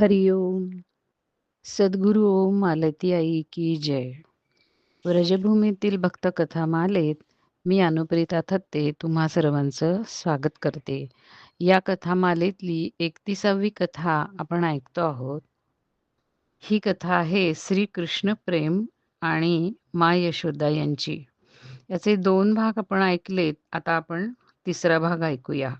हरि ओम. सद्गुरु ओम मालती आई की जय. व्रजभूमीतील भक्त कथा मालेत. मी अनुप्रिता थत्ते तुम्हा सर्वांचं स्वागत करते. या कथामालेतली एकतीसावी कथा आपण ऐकतो आहोत. ही कथा आहे श्री कृष्ण प्रेम आणि मा यशोदा यांची. याचे दोन भाग आपण ऐकलेत. आता आपण तिसरा भाग ऐकूया.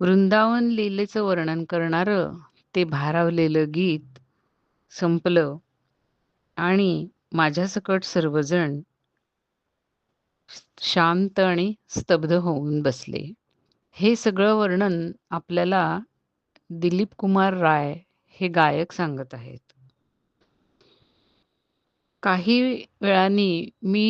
वृंदावन लीलेचं वर्णन करणारं ते भारावलेलं गीत संपलं आणि माझ्यासकट सर्वजण शांत आणि स्तब्ध होऊन बसले. हे सगळं वर्णन आपल्याला दिलीप कुमार राय हे गायक सांगत आहेत. काही वेळाने मी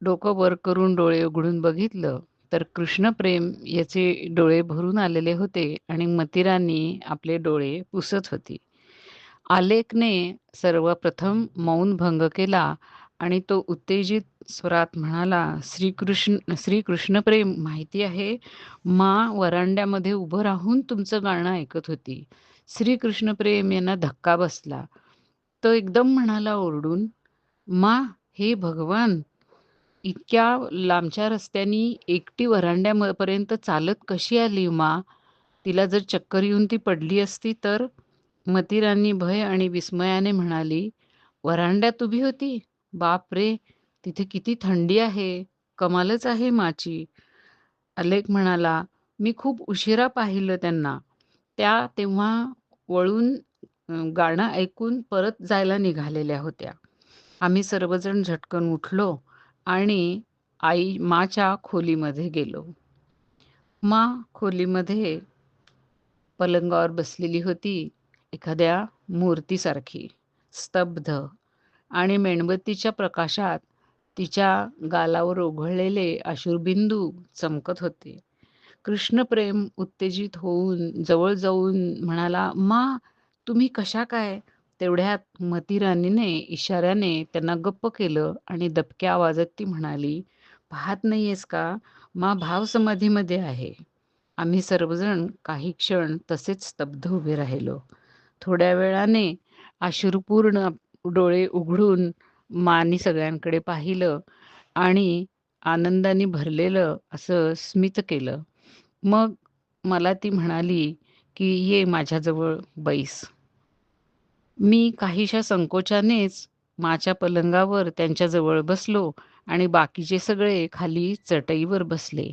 डोकं वर करून डोळे उघडून बघितलं तर कृष्णप्रेम याचे डोळे भरून आलेले होते आणि मतिरांनी आपले डोळे पुसत होती. आलेखने सर्वप्रथम मौन भंग केला आणि तो उत्तेजित स्वरात म्हणाला श्रीकृष्ण श्रीकृष्णप्रेम माहिती आहे मा वरांड्यामध्ये उभं राहून तुमचं गाणं ऐकत होती. श्रीकृष्णप्रेम यांना धक्का बसला. तो एकदम म्हणाला ओरडून मा हे भगवान इतक्या लांबच्या रस्त्यानी एकटी वरांड्यापर्यंत चालत कशी आली मा? तिला जर चक्कर येऊन ती पडली असती तर? मतिरांनी भय आणि विस्मयाने म्हणाली वरांड्यात उभी होती? बाप रे तिथे किती थंडी आहे. कमालच आहे माची. अलेक म्हणाला मी खूप उशिरा पाहिलं त्यांना. त्या तेव्हा वळून गाणं ऐकून परत जायला निघालेल्या होत्या. आम्ही सर्वजण झटकन उठलो. आणि आई माच्या खोलीमध्ये गेलो. मा खोलीमध्ये पलंगावर बसलेली होती एखाद्या मूर्तीसारखी स्तब्ध आणि मेणबत्तीच्या प्रकाशात तिच्या गालावर ओघळलेले अश्रुबिंदू चमकत होते. कृष्णप्रेम उत्तेजित होऊन जवळ जाऊन म्हणाला मा तुम्ही कशा काय? तेवढ्यात मतीराणीने इशाऱ्याने त्यांना गप्प केलं आणि दबक्या आवाजात ती म्हणाली पाहत नाहीयेस का? मा भाव समाधीमध्ये आहे. आम्ही सर्वजण काही क्षण तसेच स्तब्ध उभे राहिलो. थोड्या वेळाने अश्रुपूर्ण डोळे उघडून मानी सगळ्यांकडे पाहिलं आणि आनंदाने भरलेलं असं स्मित केलं. मग मला ती म्हणाली की ये माझ्याजवळ बैस. मी काहीशा संकोचानेच माच्या पलंगावर त्यांच्याजवळ बसलो आणि बाकीचे सगळे खाली चटईवर बसले.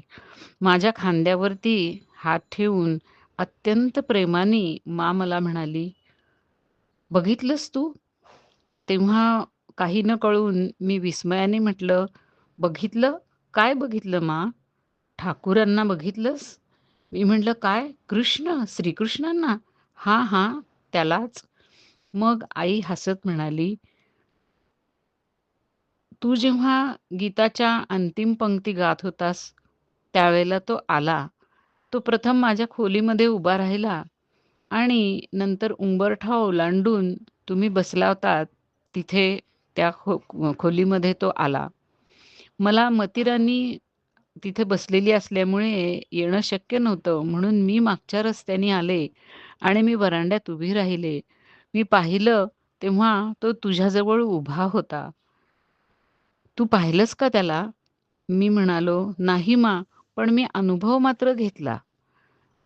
माझ्या खांद्यावरती हात ठेवून अत्यंत प्रेमाने मा मला म्हणाली बघितलंस तू? तेव्हा काही न कळून मी विस्मयाने म्हटलं बघितलं? काय बघितलं मा? ठाकूरांना बघितलंस? मी म्हटलं काय? कृष्ण? श्रीकृष्णांना? हा हा त्यालाच. मग आई हसत म्हणाली तू जेव्हा गीताच्या अंतिम पंक्ती गात होतास त्यावेळेला तो आला. तो प्रथम माझ्या खोलीमध्ये उभा राहिला आणि नंतर उंबरठा ओलांडून तुम्ही बसला होता तिथे त्या खो खोलीमध्ये तो आला. मला मतिरांनी तिथे बसलेली असल्यामुळे येणं शक्य नव्हतं म्हणून मी मागच्या रस्त्याने आले आणि मी वरांड्यात उभी राहिले. मी पाहिलं तेव्हा तो तुझ्याजवळ उभा होता. तू पाहिलंस का त्याला? मी म्हणालो नाही मा पण मी अनुभव मात्र घेतला.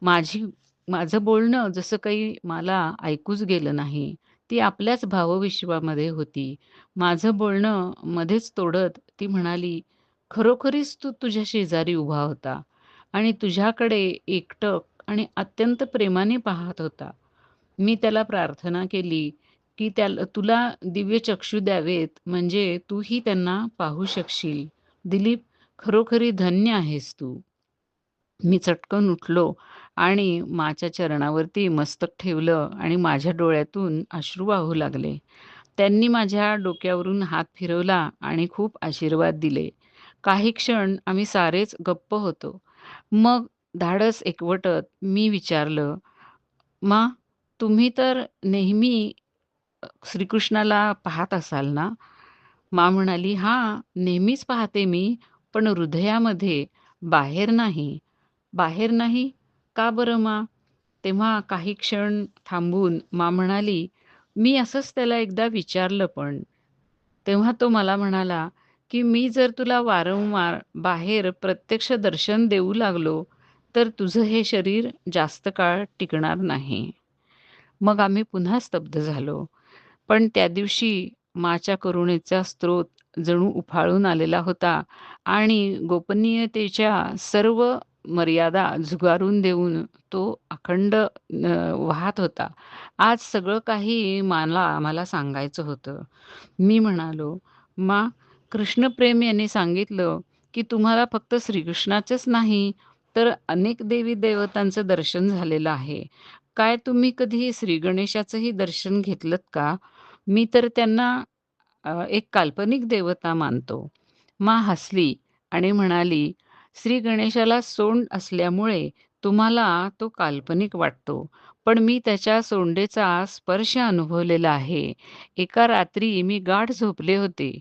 माझी माझं बोलणं जसं काही मला ऐकूच गेलं नाही ती आपल्याच भावविश्वामध्ये होती. माझं बोलणं मध्येच तोडत ती म्हणाली खरोखरीच तू तुझ्या शेजारी उभा होता आणि तुझ्याकडे एकटक आणि अत्यंत प्रेमाने पाहत होता. मी त्याला प्रार्थना केली की त्याला तुला दिव्य चक्षु द्यावेत म्हणजे तूही त्यांना पाहू शकशील. दिलीप खरोखरी धन्य आहेस तू. मी चटकन उठलो आणि माच्या चरणावरती मस्तक ठेवलं आणि माझ्या डोळ्यातून अश्रू वाहू लागले. त्यांनी माझ्या डोक्यावरून हात फिरवला आणि खूप आशीर्वाद दिले. काही क्षण आम्ही सारेच गप्प होतो. मग धाडस एकवटत मी विचारलं मा तुम्ही तर नेहमी श्रीकृष्णाला पाहत असाल ना मा म्हणाली हां नेहमीच पाहते मी पण हृदयामध्ये बाहेर नाही बाहेर नाही का बरं मा तेव्हा काही क्षण थांबून मा म्हणाली, "मी असंच त्याला एकदा विचारलं पण." तेव्हा तो मला म्हणाला, की "मी जर तुला वारंवार बाहेर प्रत्यक्ष दर्शन देऊ लागलो, तर तुझं हे शरीर जास्त काळ टिकणार नाही." मग आम्ही पुन्हा स्तब्ध झालो. पण त्या दिवशी माच्या करुणेचा स्रोत जणू उफाळून आलेला होता आणि गोपनीयतेच्या सर्व मर्यादा झुगारून देऊन तो अखंड वाहत होता. आज सगळं काही मला आम्हाला सांगायचं होतं. मी म्हणालो, "मा, कृष्णप्रेम यांनी सांगितलं, की तुम्हाला फक्त श्रीकृष्णाचंच नाही, तर अनेक देवी-देवतांचं दर्शन झालेलं आहे. काय तुम्ही कधी श्रीगणेशाचंही दर्शन घेतलंत का? मी तर त्यांना अ, एक काल्पनिक देवता मानतो." मा हसली आणि म्हणाली, "श्री गणेशाला सोंड असल्यामुळे तुम्हाला तो काल्पनिक वाटतो, पण मी त्याच्या सोंडेचा स्पर्श अनुभवलेला आहे. एका रात्री मी गाढ झोपले होते.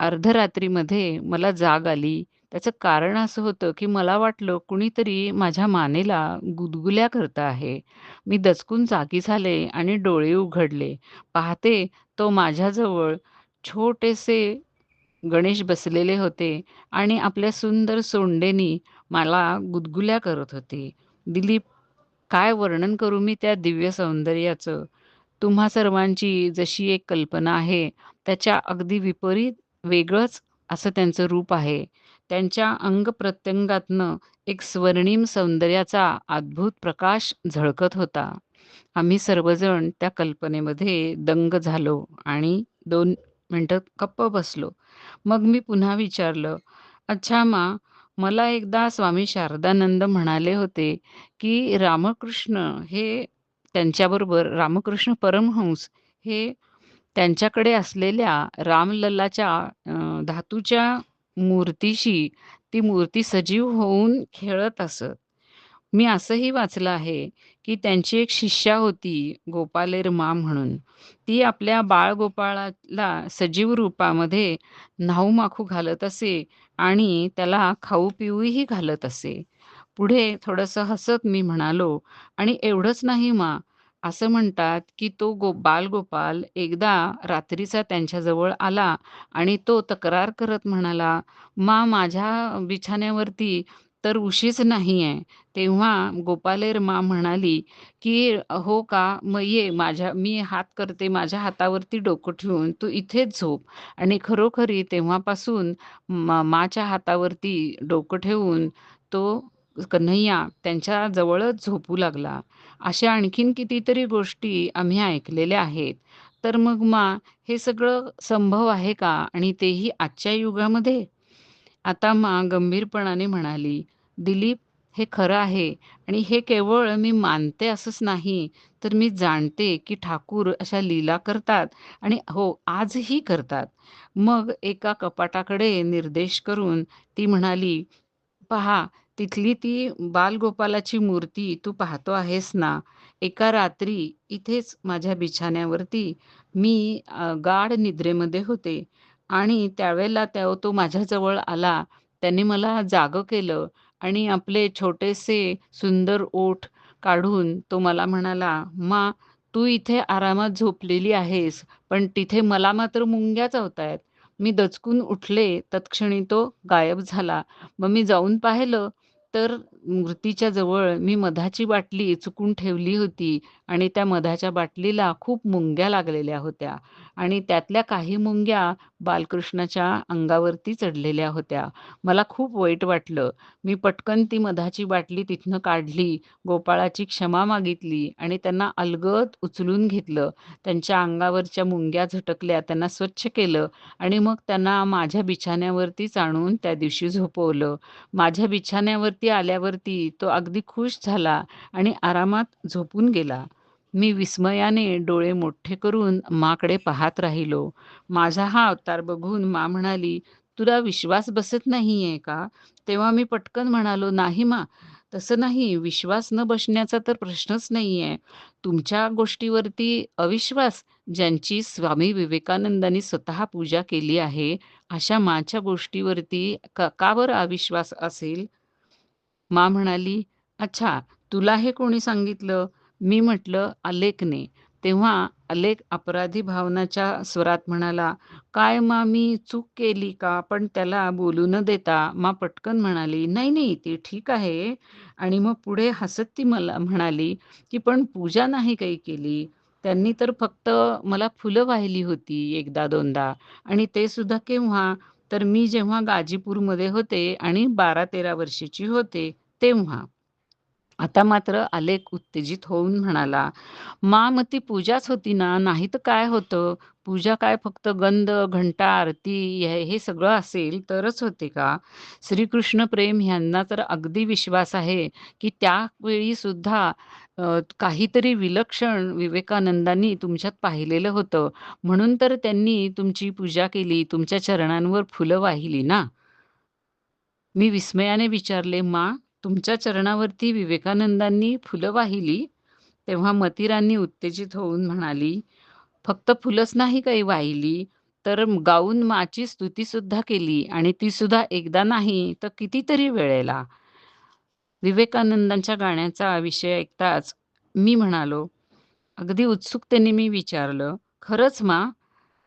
अर्धरात्रीमध्ये मला जाग आली. त्याचं कारण असं होतं, की मला वाटलं कुणीतरी माझ्या मानेला गुदगुल्या करत आहे. मी दचकून जागी झाले आणि डोळे उघडले. पाहते तो माझ्याजवळ छोटेसे गणेश बसलेले होते आणि आपल्या सुंदर सोंडेनी मला गुदगुल्या करत होते. दिलीप, काय वर्णन करू मी त्या दिव्य सौंदर्याचं? तुम्हा सर्वांची जशी एक कल्पना आहे, त्याच्या अगदी विपरीत वेगळंच असं त्यांचं रूप आहे. त्यांच्या अंगप्रत्यंगातनं एक स्वर्णिम सौंदर्याचा अद्भुत प्रकाश झळकत होता. आम्ही सर्वजण त्या कल्पनेमध्ये दंग झालो आणि दोन मिनटं गप्प बसलो. मग मी पुन्हा विचारलं, "अच्छा मा, मला एकदा स्वामी शारदानंद म्हणाले होते, की रामकृष्ण हे त्यांच्याबरोबर रामकृष्ण परमहंस हे त्यांच्याकडे असलेल्या रामलल्लाच्या धातूच्या मूर्तीशी ती मूर्ती सजीव होऊन खेळत असत. मी असंही वाचलं आहे, की त्यांची एक शिष्या होती गोपालेर मा म्हणून. ती आपल्या बाळगोपाळाला सजीव रूपामध्ये न्हाऊमाखू घालत असे आणि त्याला खाऊ-पिऊही घालत असे. पुढे थोडंसं हसत मी म्हणालो, "आणि एवढंच नाही मा, असं म्हणतात, की तो गो बालगोपाल एकदा रात्रीचा त्यांच्याजवळ आला आणि तो तक्रार करत म्हणाला, "मा, माझ्या बिछाण्यावरती तर उशीच नाही आहे." तेव्हा गोपालेर मा म्हणाली, की "हो का? मग ये माझ्या मी हात करते, माझ्या हातावरती डोकं ठेवून तू इथेच झोप." आणि खरोखरी तेव्हापासून मा माच्या हातावरती डोकं ठेवून तो कन्हैया त्यांच्या जवळच झोपू लागला. अशा आणखीन कितीतरी गोष्टी आम्ही ऐकलेल्या आहेत. तर मग मा, हे सगळं संभव आहे का? आणि तेही आजच्या युगामध्ये? आता मा गंभीरपणाने म्हणाली, "दिलीप, हे खरं आहे आणि हे केवळ मी मानते असंच नाही, तर मी जाणते, की ठाकूर अशा लीला करतात आणि हो, आजही करतात." मग एका कपाटाकडे निर्देश करून ती म्हणाली, "पहा, तिथली ती बालगोपालाची मूर्ती तू पाहतो आहेस ना? एका रात्री इथेच माझ्या बिछान्यावरती मी गाढ निद्रेमध्ये होते आणि त्यावेळेला त्या तो माझ्याजवळ आला. त्याने मला जागं केलं आणि आपले छोटेसे सुंदर ओठ काढून तो मला म्हणाला, "मा, तू इथे आरामात झोपलेली आहेस, पण तिथे मला मात्र मुंग्याच आहेत मी दचकून उठले, तत्क्षणी तो गायब झाला. मग मी जाऊन पाहिलं, तर मूर्तीच्या जवळ मी मधाची बाटली चुकून ठेवली होती आणि त्या मधाच्या बाटलीला खूप मुंग्या लागलेल्या होत्या. आणि त्यातल्या काही मुंग्या बालकृष्णाच्या अंगावरती चढलेल्या होत्या. मला खूप वाईट वाटलं. मी पटकन ती मधाची बाटली तिथनं काढली, गोपाळाची क्षमा मागितली आणि त्यांना अलगद उचलून घेतलं. त्यांच्या अंगावरच्या मुंग्या झटकल्या, त्यांना स्वच्छ केलं आणि मग त्यांना माझ्या बिछान्यावरतीच आणून त्या दिवशी झोपवलं. माझ्या बिछान्यावरती आल्यावरती तो अगदी खुश झाला आणि आरामात झोपून गेला. मी विस्मयाने डोळे मोठे करून माकडे पाहत राहिलो. माझा हा अवतार बघून मा म्हणाली, "तुला विश्वास बसत नाहीये का?" तेव्हा मी पटकन म्हणालो, "नाही मा, तसं नाही. विश्वास न बसण्याचा तर प्रश्नच नाहीये. तुमच्या गोष्टीवरती अविश्वास? ज्यांची स्वामी विवेकानंदांनी स्वतः पूजा केली आहे, अशा माच्या गोष्टीवरती का का बरं अविश्वास असेल?" मा म्हणाली, "अच्छा, तुला हे कोणी सांगितलं?" मी म्हटलं अलेखने. तेव्हा अलेख अपराधी भावनाच्या स्वरात म्हणाला काय मा मी चूक केली का? पण त्याला बोलू न देता मा पटकन म्हणाली नाही नाही ती ठीक आहे. आणि मग पुढे हसत ती मला म्हणाली की पण पूजा नाही काही केली. त्यांनी तर फक्त मला फुलं वाहिली होती एकदा दोनदा. आणि ते सुद्धा केव्हा? तर मी जेव्हा गाजीपूरमध्ये होते आणि बारा तेरा वर्षाची होते तेव्हा. आता मात्र आलेख उत्तेजित होऊन म्हणाला मा मग ती पूजाच होती ना? नाही तर काय होतं? पूजा काय फक्त गंध घंटा आरती हे सगळं असेल तरच होते का? श्रीकृष्ण प्रेम ह्यांना तर अगदी विश्वास आहे की त्यावेळी सुद्धा काहीतरी विलक्षण विवेकानंदांनी तुमच्यात पाहिलेलं होतं. म्हणून तर त्यांनी तुमची पूजा केली तुमच्या चरणांवर फुलं वाहिली ना? मी विस्मयाने विचारले मा तुमच्या चरणावरती विवेकानंदांनी फुलं वाहिली तेव्हा मतिरांनी उत्तेजित होऊन म्हणाली फक्त फुलंच नाही काही वाहिली तर गाऊन माची स्तुती सुद्धा केली आणि ती सुद्धा एकदा नाही तर कितीतरी वेळेला विवेकानंदांच्या गाण्याचा विषय ऐकताच मी म्हणालो अगदी उत्सुकतेने मी विचारलं खरंच मा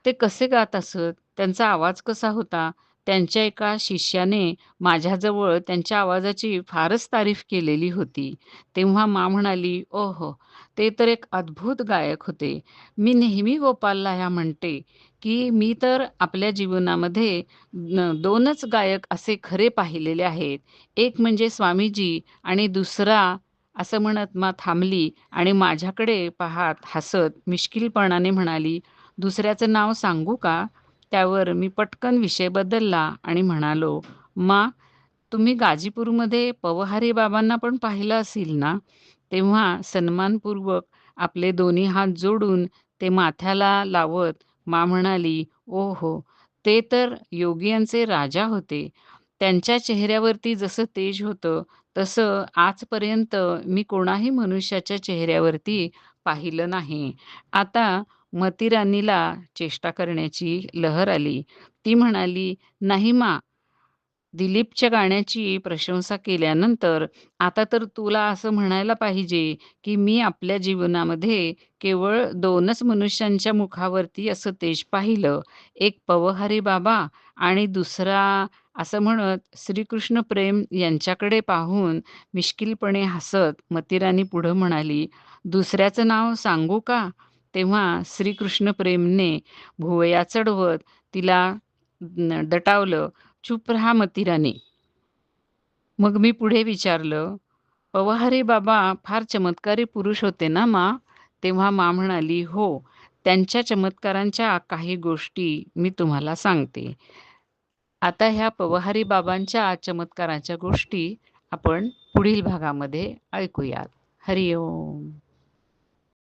ते कसे गात असत? त्यांचा आवाज कसा होता? त्यांच्या एका शिष्याने माझ्याजवळ त्यांच्या आवाजाची फारच तारीफ केलेली होती. तेव्हा मा म्हणाली ओहो ते तर एक अद्भुत गायक होते. मी नेहमी गोपालला ह्या म्हणते की मी तर आपल्या जीवनामध्ये दोनच गायक असे खरे पाहिलेले आहेत. एक म्हणजे स्वामीजी आणि दुसरा असं म्हणत मा थांबली आणि माझ्याकडे पाहत हसत मिश्किलपणाने म्हणाली दुसऱ्याचं नाव सांगू का? त्यावर मी पटकन विषय बदलला आणि म्हणालो मा तुम्ही गाजीपूरमध्ये पवहारी बाबांना पण पाहिलं असेल ना? तेव्हा सन्मानपूर्वक आपले दोन्ही हात जोडून ते माथ्याला लावत मा म्हणाली ओ हो ते तर योगियांचे राजा होते. त्यांच्या चेहऱ्यावरती जसं तेज होतं तसं आजपर्यंत मी कोणाही मनुष्याच्या चेहऱ्यावरती पाहिलं नाही. आता मतिराणीला चेष्टा करण्याची लहर आली. ती म्हणाली नाही मा दिलीपच्या गाण्याची प्रशंसा केल्यानंतर आता तर तुला असं म्हणायला पाहिजे की मी आपल्या जीवनामध्ये केवळ दोनच मनुष्यांच्या मुखावरती असं तेज पाहिलं. एक पवहारी बाबा आणि दुसरा असं म्हणत श्रीकृष्ण प्रेम यांच्याकडे पाहून मिश्किलपणे हसत मतिराणी पुढं म्हणाली दुसऱ्याचं नाव सांगू का? तेव्हा श्रीकृष्ण प्रेमने भुवया चढवत तिला दटावलं चुप रहा मतीराने मग मी पुढे विचारलं पवहारी बाबा फार चमत्कारी पुरुष होते ना मा? तेव्हा मा म्हणाली हो त्यांच्या चमत्कारांच्या काही गोष्टी मी तुम्हाला सांगते. आता ह्या पवहारी बाबांच्या चमत्काराच्या गोष्टी आपण पुढील भागामध्ये ऐकूयात. हरिओम.